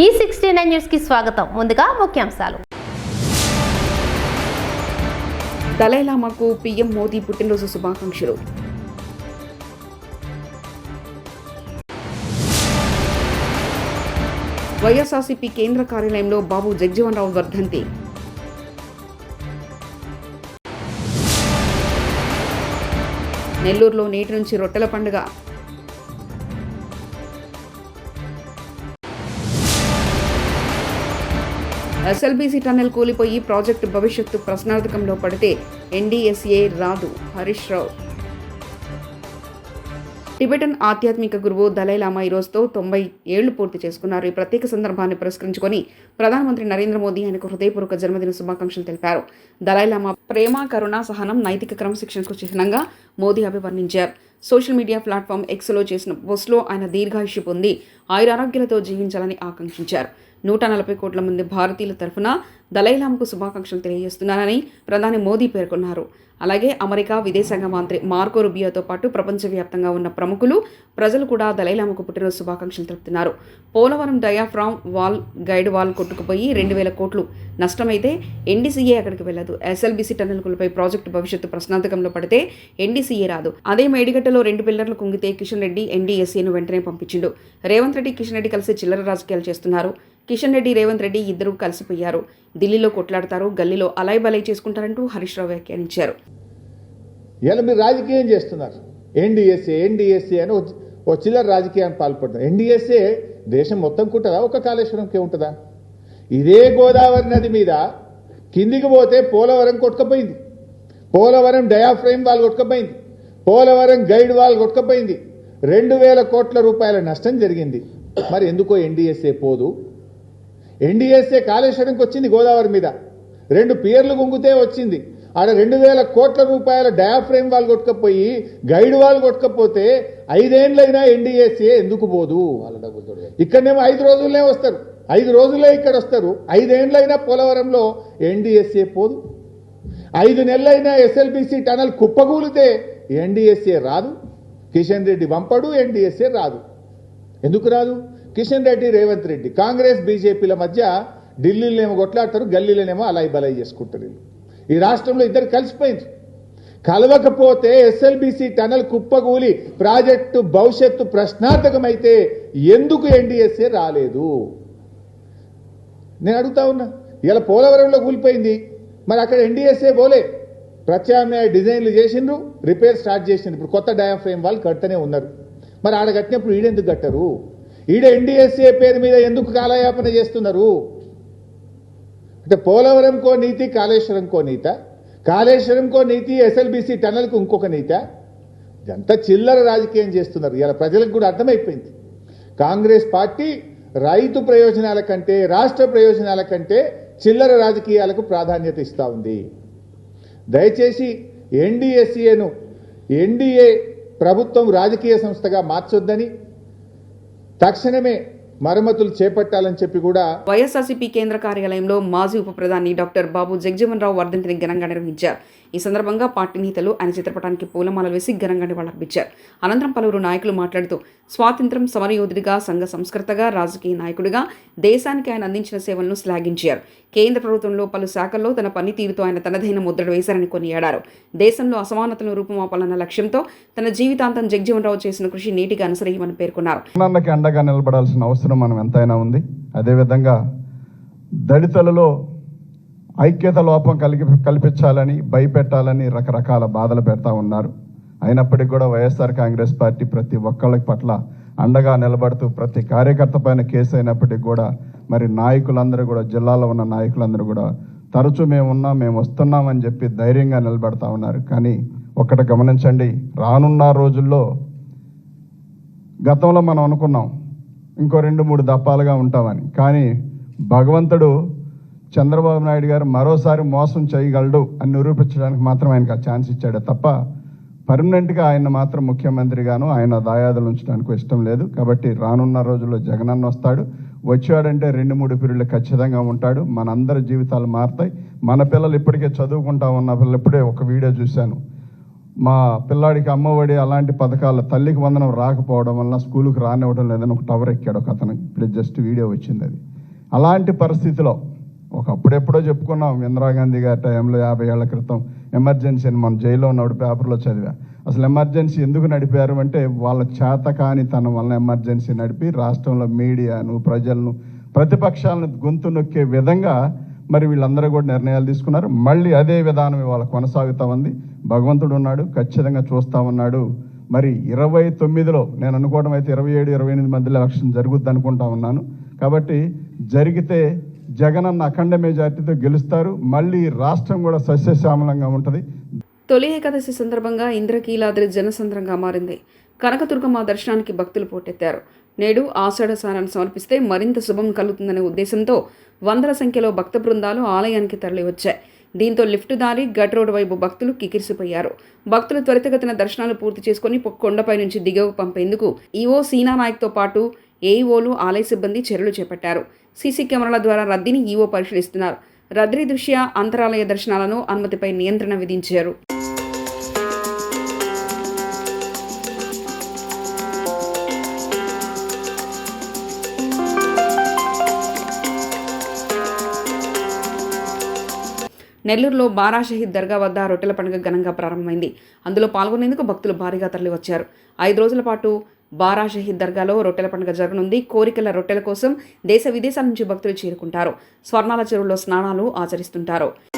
ఈ sixty nine న్యూస్కి స్వాగతం. ముందుగా ముఖ్యాంశాలు. దలైలామాకు పీఎం మోదీ పుట్టినరోజు శుభాకాంక్షలు. వైఎస్ఆర్సీపీ కేంద్ర కార్యాలయంలో బాబు జగ్జీవన్ రావు వర్ధంతి. నెల్లూరులో నేటి నుంచి రొట్టెల పండుగ. ఎస్ఎల్బీసీ టన్నెల్ కూలిపోయి ప్రాజెక్టు భవిష్యత్తు ప్రశ్నార్థకంలో పడితే ఎన్డీఎస్ఏ రాదు. హరీష్ రావు. టిబెటన్ ఆధ్యాత్మిక గురువు దలైలామా ఈ రోజుతో తొంభై ఏళ్ళు పూర్తి చేసుకున్నారు. ఈ ప్రత్యేక సందర్భాన్ని పురస్కరించుకొని ప్రధానమంత్రి నరేంద్ర మోదీ ఆయనకు హృదయపూర్వక జన్మదిన శుభాకాంక్షలు తెలిపారు. దలైలామా ప్రేమ కరుణ సహనం నైతిక క్రమశిక్షణకు చిహ్నంగా మోదీ అభివర్ణించారు. సోషల్ మీడియా ప్లాట్ఫామ్ ఎక్స్లో చేసిన పోస్ట్లో ఆయన దీర్ఘాయుష్య పొంది ఆయురారోగ్యాలతో జీవించాలని ఆకాంక్షించారు. నూట నలభై కోట్ల మంది భారతీయుల తరఫున దలైలాంకు శుభాకాంక్షలు తెలియజేస్తున్నానని ప్రధాని మోదీ పేర్కొన్నారు. అలాగే అమెరికా విదేశాంగ మంత్రి మార్కో రుబియోతో పాటు ప్రపంచవ్యాప్తంగా ఉన్న ప్రముఖులు ప్రజలు కూడా దలైలామాకు పుట్టినరోజు శుభాకాంక్షలు తెలుపుతున్నారు. Polavaram diaphragm wall guide wall కొట్టుకుపోయి రెండు వేల కోట్లు నష్టమైతే ఎన్డీసీఏ అక్కడికి వెళ్ళదు. ఎస్ఎల్బీసీ టన్నెల్కులపై ప్రాజెక్టు భవిష్యత్తు ప్రశ్నార్థకంలో పడితే ఎన్డీసీఏ రాదు. అదే మేడిగడ్డలో రెండు పిల్లర్లు కుంగితే కిషన్ రెడ్డి ఎన్డీఎస్ఏను వెంటనే పంపించిండు. రేవంత్ రెడ్డి కిషన్ రెడ్డి కలిసి చిల్లర రాజకీయాలు చేస్తున్నారు. కిషన్ రెడ్డి రేవంత్ రెడ్డి ఇద్దరు కలిసిపోయారు. ఢిల్లీలో కొట్లాడతారు గల్లీలో అలాయ్ బలై చేసుకుంటారంటూ హరీష్ రావు వ్యాఖ్యానించారు. ఇలా మీరు రాజకీయం చేస్తున్నారు. ఎన్డీఎస్ఏ ఎన్డీఎస్ఏ అని ఒక- ఓ చిల్లర రాజకీయాన్ని పాల్పడుతున్నారు. ఎన్డీఎస్ఏ దేశం మొత్తం కుట్టదా ఒక కాళేశ్వరంకే ఉంటుందా? ఇదే గోదావరి నది మీద కిందికి పోతే పోలవరం కొట్టుకపోయింది. పోలవరం డయాఫ్రేమ్ వాళ్ళు కొట్టుకపోయింది. పోలవరం గైడ్ వాళ్ళు కొట్టుకపోయింది. రెండు వేల కోట్ల రూపాయల నష్టం జరిగింది. మరి ఎందుకో ఎన్డీఎస్ఏ పోదు? ఎన్డీఎస్ఏ కాళేశ్వరంకి వచ్చింది గోదావరి మీద. రెండు పియర్లు గుంగితే వచ్చింది. ఆడ రెండు వేల కోట్ల రూపాయల డయాఫ్రేమ్ వాళ్ళు కొట్టుకపోయి గైడ్ వాళ్ళు కొట్టుకపోతే ఐదేండ్లైనా ఎన్డీఎస్ఏ ఎందుకు పోదు? ఇక్కడనేమో ఐదు రోజులనే వస్తారు. ఐదు రోజులే ఇక్కడ వస్తారు. ఐదేండ్లైనా పోలవరంలో ఎన్డీఎస్ఏ పోదు. ఐదు నెలలైనా ఎస్ఎల్బిసి టనల్ కుప్పగూలితే ఎన్డీఎస్ఏ రాదు. కిషన్ రెడ్డి వంపడు ఎన్డీఎస్ఏ రాదు. ఎందుకు రాదు? కిషన్ రెడ్డి రేవంత్ రెడ్డి. కాంగ్రెస్ బీజేపీల మధ్య ఢిల్లీలోనేమో కొట్లాడతారు గల్లీలోనేమో అలాయి బలాయి చేసుకుంటారు వీళ్ళు. ఈ రాష్ట్రంలో ఇద్దరు కలిసిపోయింది కలవకపోతే ఎస్ఎల్బిసి టనల్ కుప్పగూలి ప్రాజెక్టు భవిష్యత్తు ప్రశ్నార్థకమైతే ఎందుకు ఎన్డీఎస్ఏ రాలేదు? నేను అడుగుతా ఉన్నా. ఇలా పోలవరంలో కూలిపోయింది. మరి అక్కడ ఎన్డీఎస్ఏ పోలే. ప్రత్యామ్నాయ డిజైన్లు చేసిండ్రు రిపేర్ స్టార్ట్ చేసిండ్రు. ఇప్పుడు కొత్త డయాఫ్రేమ్ వాళ్ళు కట్టనే ఉన్నారు. మరి ఆడ కట్టినప్పుడు ఈడెందుకు కట్టరు? ఈడ ఎన్డీఎస్ఏ పేరు మీద ఎందుకు కాలయాపన చేస్తున్నారు? అంటే పోలవరంకో నీతి కాళేశ్వరంకో నీత. కాళేశ్వరంకో నీతి ఎస్ఎల్బిసి టనల్కు ఇంకొక నీత. ఇదంతా చిల్లర రాజకీయం చేస్తున్నారు. ఇలా ప్రజలకు కూడా అర్థమైపోయింది. కాంగ్రెస్ పార్టీ రైతు ప్రయోజనాల కంటే రాష్ట్ర ప్రయోజనాల కంటే చిల్లర రాజకీయాలకు ప్రాధాన్యత ఇస్తూ ఉంది. దయచేసి ఎన్డీఎస్ఏను ఎన్డీఏ ప్రభుత్వం రాజకీయ సంస్థగా మార్చొద్దని తక్షణమే మరమ్మతులు చేపట్టాలని చెప్పి కూడా వైఎస్ఆర్సీపీ కేంద్ర కార్యాలయంలో మాజీ ఉప ప్రధాని డాక్టర్ బాబు జగజీవన్ రావు వర్ధంతిని ఘనంగా నిర్వహించారు. ఈ సందర్భంగా పార్టీ నేతలు ఆయన చిత్రపటానికి పూలమాలలు వేసి ఘనంగా నివాళులర్పించారు అనంతరం పలువురు నాయకులు మాట్లాడుతూ స్వాతంత్ర్యం సమరయోధుడిగా సంఘ సంస్కర్తగా రాజకీయ నాయకుడిగా దేశానికి ఆయన అందించిన సేవలను శ్లాఘించారు. కేంద్ర ప్రభుత్వంలో పలు శాఖల్లో తన పనితీరుతో ఆయన తనదైన ముద్రణ వేశారని కొనియాడారు. దేశంలో అసమానతలను రూపుమాపాలన్న లక్ష్యంతో తన జీవితాంతం జగజీవన్ రావు చేసిన కృషి నీటిగా అనుసరించమని పేర్కొన్నారు. అండగా నిలబడాల్సిన అవసరం మనం ఎంతైనా ఉంది. అదేవిధంగా దళితులలో ఐక్యత లోపం కలిగి కల్పించాలని భయపెట్టాలని రకరకాల బాధలు పెడతా ఉన్నారు. అయినప్పటికీ కూడా వైఎస్ఆర్ కాంగ్రెస్ పార్టీ ప్రతి ఒక్కళ్ళ పట్ల అండగా నిలబడుతూ ప్రతి కార్యకర్త పైన కేసు అయినప్పటికీ కూడా మరి నాయకులందరూ కూడా జిల్లాలో ఉన్న నాయకులందరూ కూడా తరచూ మేము ఉన్నాం మేము వస్తున్నామని చెప్పి ధైర్యంగా నిలబడతా ఉన్నారు. కానీ ఒకటి గమనించండి రానున్న రోజుల్లో గతంలో మనం అనుకున్నాం ఇంకో రెండు మూడు దప్పాలుగా ఉంటామని. కానీ భగవంతుడు చంద్రబాబు నాయుడు గారు మరోసారి మోసం చేయగలడు అని నిరూపించడానికి మాత్రం ఆయనకు ఆ ఛాన్స్ ఇచ్చాడు తప్ప పర్మనెంట్గా ఆయన మాత్రం ముఖ్యమంత్రిగాను ఆయన దాయాదులు ఉంచడానికి ఇష్టం లేదు. కాబట్టి రానున్న రోజుల్లో జగనన్న వస్తాడు. వచ్చాడంటే రెండు మూడు పీరియడ్లు ఖచ్చితంగా ఉంటాడు. మనందరి జీవితాలు మారుతాయి. మన పిల్లలు ఇప్పటికే చదువుకుంటా ఉన్న పిల్లలు ఇప్పుడే ఒక వీడియో చూశాను. మా పిల్లాడికి అమ్మఒడి అలాంటి పథకాలు తల్లికి వందనం రాకపోవడం వలన స్కూలుకి రానివ్వడం లేదని ఒక టవర్ ఎక్కాడు ఒక అతను. ఇప్పుడు జస్ట్ వీడియో వచ్చింది అది. అలాంటి పరిస్థితిలో ఒకప్పుడెప్పుడో చెప్పుకున్నాం ఇందిరాగాంధీ గారి టైంలో యాభై ఏళ్ళ క్రితం ఎమర్జెన్సీ అని మనం జైల్లో ఉన్నప్పుడు పేపర్లో చదివా. అసలు ఎమర్జెన్సీ ఎందుకు నడిపారు అంటే వాళ్ళ చేత కాని తన వలన ఎమర్జెన్సీ నడిపి రాష్ట్రంలో మీడియాను ప్రజలను ప్రతిపక్షాలను గొంతు నొక్కే విధంగా మరి వీళ్ళందరూ కూడా నిర్ణయాలు తీసుకున్నారు. మళ్ళీ అదే విధానం ఇవాళ కొనసాగుతా ఉంది. భగవంతుడు ఉన్నాడు ఖచ్చితంగా చూస్తా ఉన్నాడు. మరి ఇరవై తొమ్మిదిలో నేను అనుకోవడం అయితే ఇరవై ఏడు ఇరవై ఎనిమిది మధ్యలో ఎలక్షన్ జరుగుద్ది అనుకుంటా ఉన్నాను. కాబట్టి జరిగితే జగనన్న అఖండ మెజార్టీతో గెలుస్తారు. మళ్ళీ రాష్ట్రం కూడా సస్యశ్యామలంగా ఉంటుంది. తొలి ఏకాదశి సందర్భంగా ఇంద్రకీలాద్రి జనసంద్రంగా మారింది. కనకదుర్గమ్మ దర్శనానికి భక్తులు పోటెత్తారు. నేడు ఆషాఢ స్నానాన్ని సమర్పిస్తే మరింత శుభం కలుగుతుందనే ఉద్దేశంతో వందల సంఖ్యలో భక్త బృందాలు ఆలయానికి తరలివచ్చాయి. దీంతో లిఫ్ట్ దారి గట్ రోడ్డు వైపు భక్తులు కికిరిసిపోయారు. భక్తులు త్వరితగతిన దర్శనాలు పూర్తి చేసుకుని కొండపై నుంచి దిగవు పంపేందుకు ఈవో సీనా నాయక్తో పాటు ఏఈఓలు ఆలయ సిబ్బంది చర్యలు చేపట్టారు. సీసీ కెమెరాల ద్వారా రద్దీని ఈవో పరిశీలిస్తున్నారు. రద్దీ దృష్ట్యా అంతరాలయ దర్శనాలను అనుమతిపై నియంత్రణ విధించారు. నెల్లూరులో బారా షహీద్ దర్గా వద్ద రొట్టెల పండుగ ఘనంగా ప్రారంభమైంది. అందులో పాల్గొనేందుకు భక్తులు భారీగా తరలివచ్చారు. ఐదు రోజుల పాటు బారా షహీద్ దర్గాలో రొట్టెల పండుగ జరగనుంది. కోరికల రొట్టెల కోసం దేశ విదేశాల నుంచి భక్తులు చేరుకుంటారు. స్వర్ణాల చెరువులో స్నానాలు ఆచరిస్తుంటారు.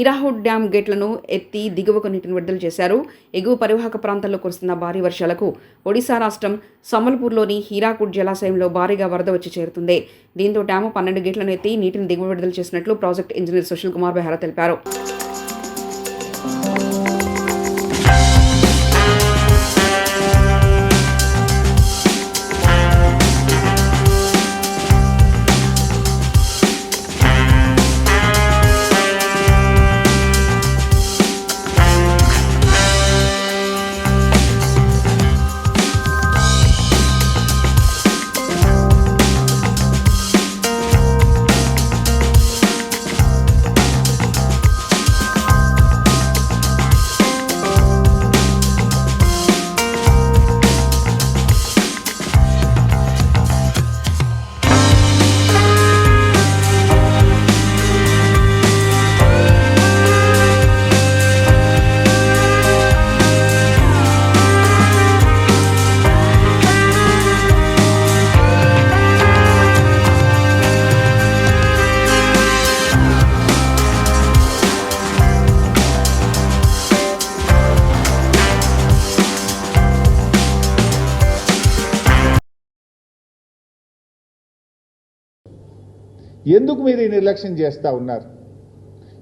హీరాహుడ్ డ్యామ్ గేట్లను ఎత్తి దిగువకు నీటిని విడుదల చేశారు. ఎగువ పరివాహక ప్రాంతాల్లో కురుస్తున్న భారీ వర్షాలకు ఒడిశా రాష్ట్రం సంబల్పూర్లోని హీరాకుడ్ జలాశయంలో భారీగా వరద వచ్చి చేరుతుంది. దీంతో డ్యాము పన్నెండు గేట్లను ఎత్తి నీటిని దిగువ విడుదల చేసినట్లు ప్రాజెక్ట్ ఇంజనీర్ సుశీల్ కుమార్ బెహ్రా తెలిపారు. ఎందుకు మీరు ఈ నిర్లక్ష్యం చేస్తూ ఉన్నారు?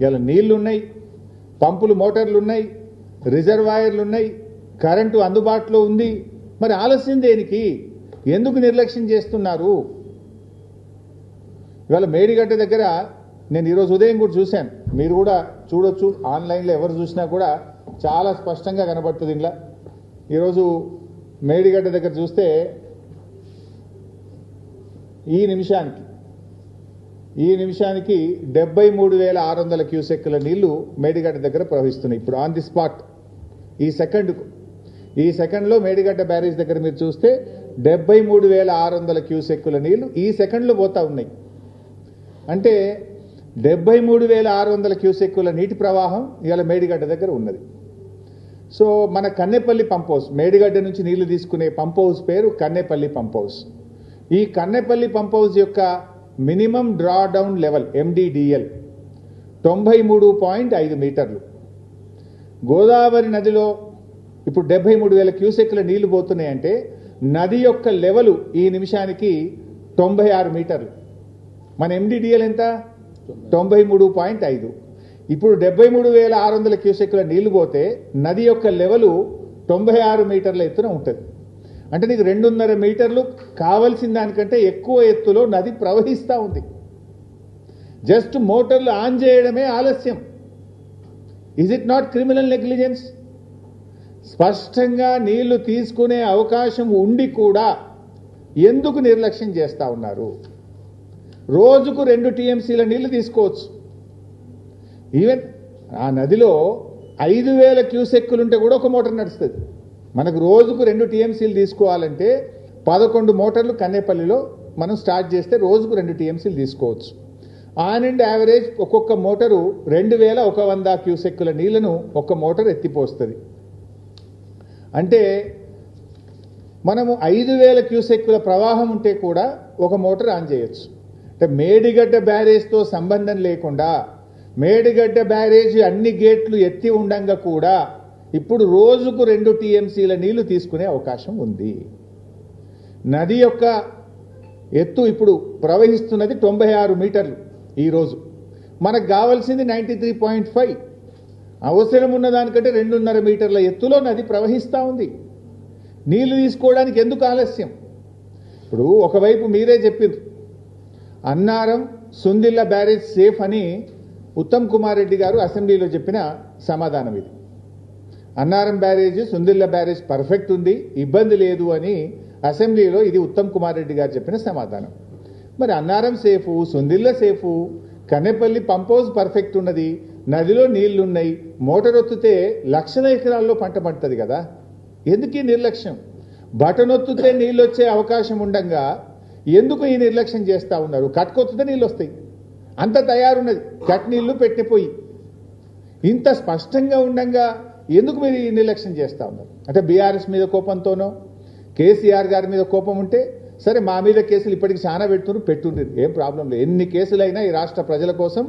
ఇలా నీళ్ళున్నాయి పంపులు మోటార్లు ఉన్నాయి రిజర్వాయర్లు ఉన్నాయి కరెంటు అందుబాటులో ఉంది. మరి ఆలస్యం దేనికి? ఎందుకు నిర్లక్ష్యం చేస్తున్నారు? ఇవాళ మేడిగడ్డ దగ్గర నేను ఈరోజు ఉదయం కూడా చూశాను. మీరు కూడా చూడొచ్చు. ఆన్లైన్లో ఎవరు చూసినా కూడా చాలా స్పష్టంగా కనబడుతుంది ఇంట్లో ఈరోజు మేడిగడ్డ దగ్గర చూస్తే ఈ నిమిషానికి ఈ నిమిషానికి డెబ్బై మూడు వేల ఆరు వందల క్యూసెక్కుల నీళ్ళు మేడిగడ్డ దగ్గర ప్రవహిస్తున్నాయి. ఇప్పుడు ఆన్ ది స్పాట్ ఈ సెకండ్కు. ఈ సెకండ్లో మేడిగడ్డ బ్యారేజ్ దగ్గర మీరు చూస్తే డెబ్బై మూడు వేల ఆరు వందల క్యూసెక్కుల నీళ్ళు ఈ సెకండ్లో పోతా ఉన్నాయి. అంటే డెబ్బై మూడు వేల ఆరు వందల క్యూసెక్కుల నీటి ప్రవాహం ఇవాళ మేడిగడ్డ దగ్గర ఉన్నది. సో మన కన్నెపల్లి పంప్ హౌస్ మేడిగడ్డ నుంచి నీళ్ళు తీసుకునే పంప్ హౌస్ పేరు కన్నెపల్లి పంప్ హౌస్ ఈ కన్నెపల్లి పంప్ హౌస్ యొక్క minimum draw down level MDDL తొంభై మూడు పాయింట్ ఐదు మీటర్లు. గోదావరి నదిలో ఇప్పుడు డెబ్బై మూడు వేల క్యూసెక్ల నీళ్ళు పోతున్నాయంటే నది యొక్క లెవెలు ఈ నిమిషానికి తొంభై ఆరు మీటర్లు. మన ఎండిడిఎల్ ఎంత? తొంభై మూడు పాయింట్ ఐదు. ఇప్పుడు డెబ్బై మూడు వేల ఆరు వందల క్యూసెక్ల నీళ్ళు పోతే నది యొక్క లెవెలు తొంభై ఆరు మీటర్ల ఎత్తున ఉంటుంది. అంటే నీకు రెండున్నర మీటర్లు కావలసిన దానికంటే ఎక్కువ ఎత్తులో నది ప్రవహిస్తూ ఉంది. జస్ట్ మోటార్లు ఆన్ చేయడమే ఆలస్యం. Is it not criminal negligence స్పష్టంగా నీళ్ళు తీసుకునే అవకాశం ఉండి కూడా ఎందుకు నిర్లక్ష్యం చేస్తూ ఉన్నారు? రోజుకు రెండు టీఎంసీల నీళ్ళు తీసుకోవచ్చు. ఈవెన్ ఆ నదిలో ఐదు వేల క్యూసెక్కులుంటే కూడా ఒక మోటార్ నడుస్తుంది. మనకు రోజుకు రెండు టీఎంసీలు తీసుకోవాలంటే పదకొండు మోటార్లు కన్నేపల్లిలో మనం స్టార్ట్ చేస్తే రోజుకు రెండు టీఎంసీలు తీసుకోవచ్చు. ఆన్ అండ్ యావరేజ్ ఒక్కొక్క మోటారు రెండు వేల ఒక వంద క్యూసెక్కుల నీళ్ళను ఒక్క మోటార్ ఎత్తిపోస్తుంది. అంటే మనము ఐదు వేల క్యూసెక్కుల ప్రవాహం ఉంటే కూడా ఒక మోటార్ ఆన్ చేయొచ్చు. అంటే మేడిగడ్డ బ్యారేజ్తో సంబంధం లేకుండా మేడిగడ్డ బ్యారేజ్ అన్ని గేట్లు ఎత్తి ఉండంగా కూడా ఇప్పుడు రోజుకు రెండు టీఎంసీల నీళ్ళు తీసుకునే అవకాశం ఉంది. నది యొక్క ఎత్తు ఇప్పుడు ప్రవహిస్తున్నది తొంభై ఆరు మీటర్లు ఈరోజు మనకు కావాల్సింది నైంటీ త్రీ పాయింట్ ఫైవ్. అవసరం ఉన్న దానికంటే రెండున్నర మీటర్ల ఎత్తులో నది ప్రవహిస్తూ ఉంది. నీళ్ళు తీసుకోవడానికి ఎందుకు ఆలస్యం? ఇప్పుడు ఒకవైపు మీరే చెప్పింది అన్నారం సుందిల్ల బ్యారేజ్ సేఫ్ అని ఉత్తమ్ కుమార్ రెడ్డి గారు అసెంబ్లీలో చెప్పిన సమాధానం ఇది. Annaram barrage Sundilla barrage perfect ఉంది ఇబ్బంది లేదు అని అసెంబ్లీలో ఇది ఉత్తమ్ కుమార్ రెడ్డి గారు చెప్పిన సమాధానం. మరి Annaram safe Sundilla safe Kannepalli pump house perfect ఉన్నది నదిలో నీళ్ళున్నాయి మోటార్ ఒత్తితే లక్షల ఎకరాల్లో పంట పండుతుంది కదా? ఎందుకు ఈ నిర్లక్ష్యం? బటనొత్తితే నీళ్ళు వచ్చే అవకాశం ఉండంగా ఎందుకు ఈ నిర్లక్ష్యం చేస్తూ ఉన్నారు? కట్కొత్తితే నీళ్ళు వస్తాయి అంత తయారున్నది. కట్ నీళ్ళు పెట్టిపోయి ఇంత స్పష్టంగా ఉండంగా ఎందుకు మీరు ఈ నిర్లక్ష్యం చేస్తూ ఉన్నారు అంటే బీఆర్ఎస్ మీద కోపంతోనో కేసీఆర్ గారి మీద కోపం ఉంటే సరే మా మీద కేసులు ఇప్పటికి చాలా పెడుతున్నారు పెట్టుండ్రు. ఏం ప్రాబ్లం లేదు. ఎన్ని కేసులైనా ఈ రాష్ట్ర ప్రజల కోసం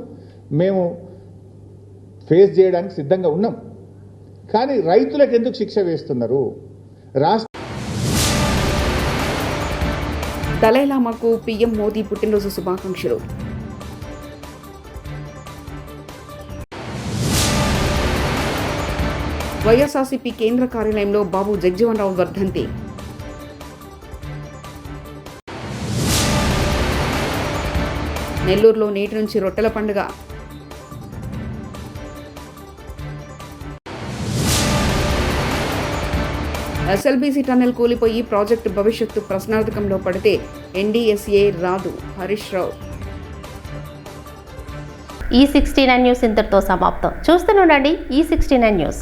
మేము ఫేస్ చేయడానికి సిద్ధంగా ఉన్నాం. కానీ రైతులకు ఎందుకు శిక్ష వేస్తున్నారు? రాష్ట్ర దలైలామాకు పీఎం మోదీ పుట్టినరోజు శుభాకాంక్షలు. వైఎస్ఆర్సీపీ కేంద్ర కార్యాలయంలో బాబు జగ్జీవన్ రావు వర్ధంతి. నెల్లూరులో నేటి నుంచి రొట్టెల పండుగ. ఎస్ఎల్బీసీ టన్నెల్ కూలిపోయి ప్రాజెక్టు భవిష్యత్తు ప్రశ్నార్థకంలో పడితే ఎన్డీఎస్ఏ రాదు. హరీష్ రావు. ఈ సిక్స్టీ నైన్ న్యూస్ ఇంతటితో సమాప్తం. చూస్తూనే ఉండండి ఈ సిక్స్టీ నైన్ న్యూస్.